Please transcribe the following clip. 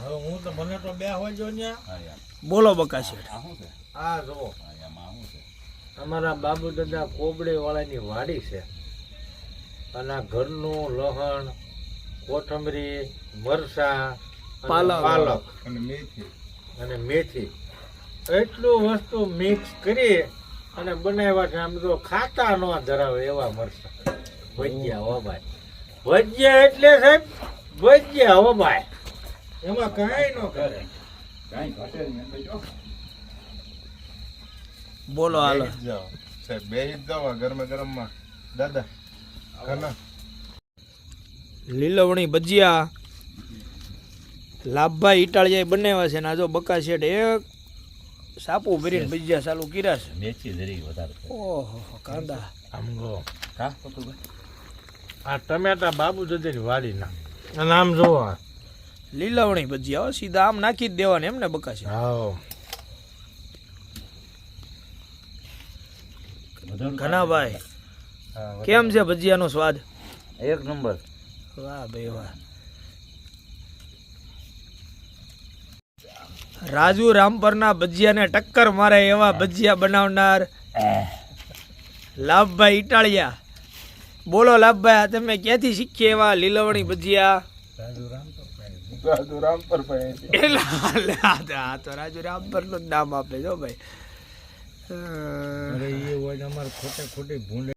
હવે હું તો મને તો બે હોય જો બોલો બકા શેઠ. આ શું છે? આ જો અમારા બાબુ દાદા કોબડે વાળાની વાડી છે. અને આ ઘરનું લહણ કોથમરી મરસા પાલક. અને મેથી. અને મેથી. એટલું વસ્તુ મિક્સ કરી અને બનાવ્યા છે. આમ તો ખાતા ન ધરાવે એવા મરસા ભજીયા હો ભાઈ. ભજીયા એટલે સાહેબ ભજીયા હો ભાઈ. એમાં કાંઈ ન કરે. કાંઈ ઘટે નહીં. જો. બોલો હાલો. જાઓ. સાહેબ બે જ જાઓ ગરમ ગરમમાં દાદા ઘરના લીલવણી ભજીયા. લાભભાઈ ઇટાળિયા બનાવ્યા છે ને આ જો બકા શેઠ એક સાપુ ભરીને ભજીયા ચાલુ કર્યા છે. મેથી જરી વધારે. ઓહો કાંદા. આમ જો. કા આ ટમેટા બાબુ દાદાની વાડીના. અને આમ જોવો લીલવણી ભજીયા હો, સીધા આમ નાખી જ દેવાની એમ ને બકા હા ઘનાભાઈ કેમ છે ભજીયાનો સ્વાદ? એક નંબર. વાહ ભાઈ વાહ. રાજુ રામપરના ભજીયાને ટક્કર મારે એવા ભજીયા બનાવનાર લાભભાઈ ઇટાળિયા. બોલો લાભભાઈ તમે ક્યાંથી શીખીએ એવા લીલવણી ભજીયા? સાધુ રામ પર ભાઈ આ તો- આ તો રાજુ રામપરનું જ નામ આપે છો ભાઈ. અરે એ હોય અમારે ખોટે ખોટી ભૂંડે